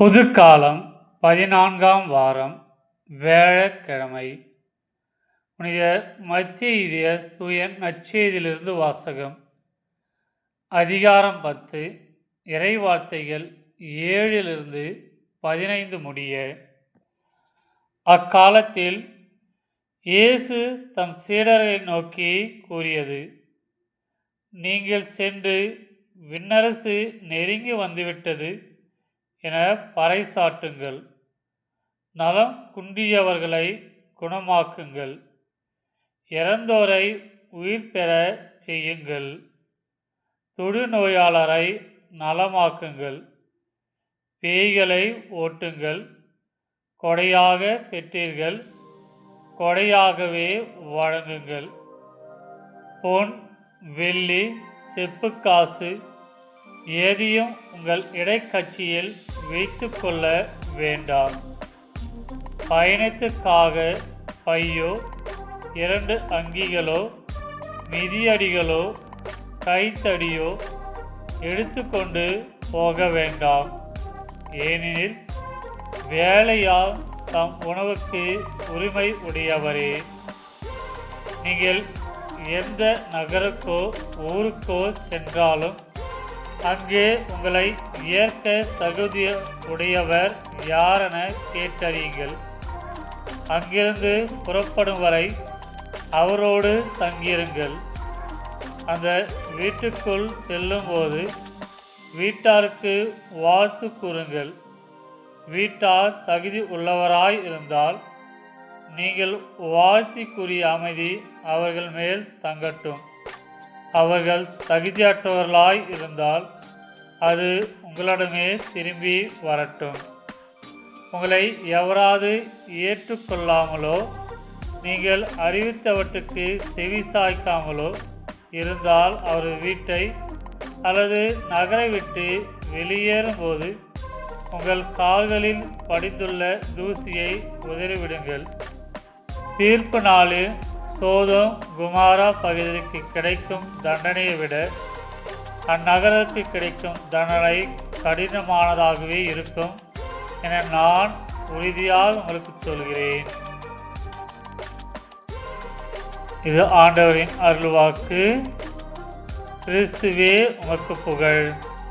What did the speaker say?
புதுக்காலம் பதினான்காம் வாரம் வியாழக்கிழமை புனித மத்திய தூய நற்செய்தியிலிருந்து வாசகம். அதிகாரம் பத்து இறைவார்த்தைகள் ஏழிலிருந்து பதினைந்து முடிய. அக்காலத்தில் இயேசு தம் சீடரை நோக்கி கூறியது நீங்கள் சென்று விண்ணரசு நெருங்கி வந்துவிட்டது என பறைசாட்டுங்கள் நலம் குன்றியவர்களை குணமாக்குங்கள். இறந்தோரை உயிர் பெற செய்யுங்கள். தொழுநோயாளரை நலமாக்குங்கள். பேய்களை ஓட்டுங்கள். கொடையாக பெற்றீர்கள். கொடையாகவே வழங்குங்கள் பொன் வெள்ளி செப்புக்காசு எதையும் உங்கள் இடைக்கட்சியில் வைத்து கொள்ள வேண்டாம். பயணத்துக்காக பையோ இரண்டு அங்கிகளோ மிதியடிகளோ கைத்தடியோ எடுத்துக்கொண்டு போக வேண்டாம். ஏனெனில் வேலையால் தம் உணவுக்கு உரிமை உடையவரே. நீங்கள் எந்த நகருக்கோ ஊருக்கோ சென்றாலும் அங்கே உங்களை ஏற்க தகுதி உடையவர் யாரென கேட்டறியுங்கள். அங்கிருந்து புறப்படும் வரை அவரோடு தங்கியிருங்கள். அந்த வீட்டுக்குள் செல்லும்போது வீட்டாருக்கு வாழ்த்து கூறுங்கள். வீட்டார் தகுதி உள்ளவராய் இருந்தால் நீங்கள் வாழ்த்திக்குரிய அமைதி அவர்கள் மேல் தங்கட்டும். அவர்கள் தகுதியற்றவர்களாய் இருந்தால் அது உங்களிடமே திரும்பி வரட்டும். உங்களை எவராது ஏற்றுக்கொள்ளாமலோ நீங்கள் அறிவித்தவற்றுக்கு செவி சாய்க்காமலோ இருந்தால் அவர் வீட்டை அல்லது நகரை விட்டு வெளியேறும்போது உங்கள் கால்களில் படிந்துள்ள தூசியை உதறிவிடுங்கள். தீர்ப்பு நாளில் சோதம் குமாரா பகுதிக்கு கிடைக்கும் தண்டனையை விட அந்நகரத்துக்கு கிடைக்கும் தண்டனை கடினமானதாகவே இருக்கும் என நான் உறுதியாக உங்களுக்கு சொல்கிறேன். இது ஆண்டவரின் அருள்வாக்கு. கிறிஸ்துவே உமக்கு புகழ்.